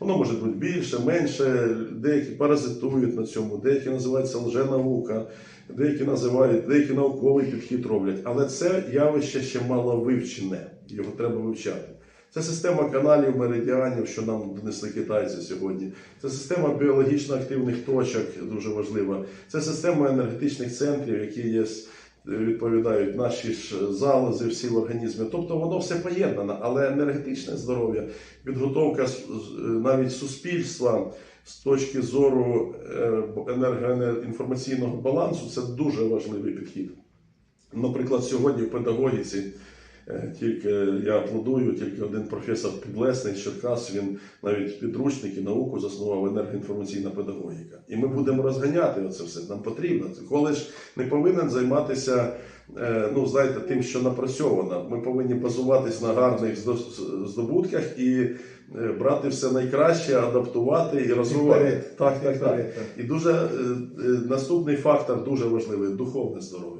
Воно може бути більше, менше, деякі паразитують на цьому, деякі називаються лженаука, деякі називають, деякі науковий підхід роблять. Але це явище ще мало вивчене, його треба вивчати. Це система каналів меридіанів, що нам донесли китайці сьогодні. Це система біологічно активних точок, дуже важлива. Це система енергетичних центрів, які є, відповідають наші ж залози всі в організмі. Тобто воно все поєднано, але енергетичне здоров'я, підготовка навіть суспільства з точки зору е, енергоінформаційного балансу це дуже важливий підхід. Наприклад, сьогодні в педагогіці тільки я аплодую, тільки один професор Підлесний з Черкас, він навіть підручники, науку заснував енергоінформаційна педагогіка. І ми будемо розганяти оце все. Нам потрібно. Коледж не повинен займатися, е, ну знаєте, тим, що напрацьовано. Ми повинні базуватись на гарних здобутках і е, брати все найкраще, адаптувати і розвивати. Так, так, так. І дуже е, е, наступний фактор дуже важливий духовне здоров'я.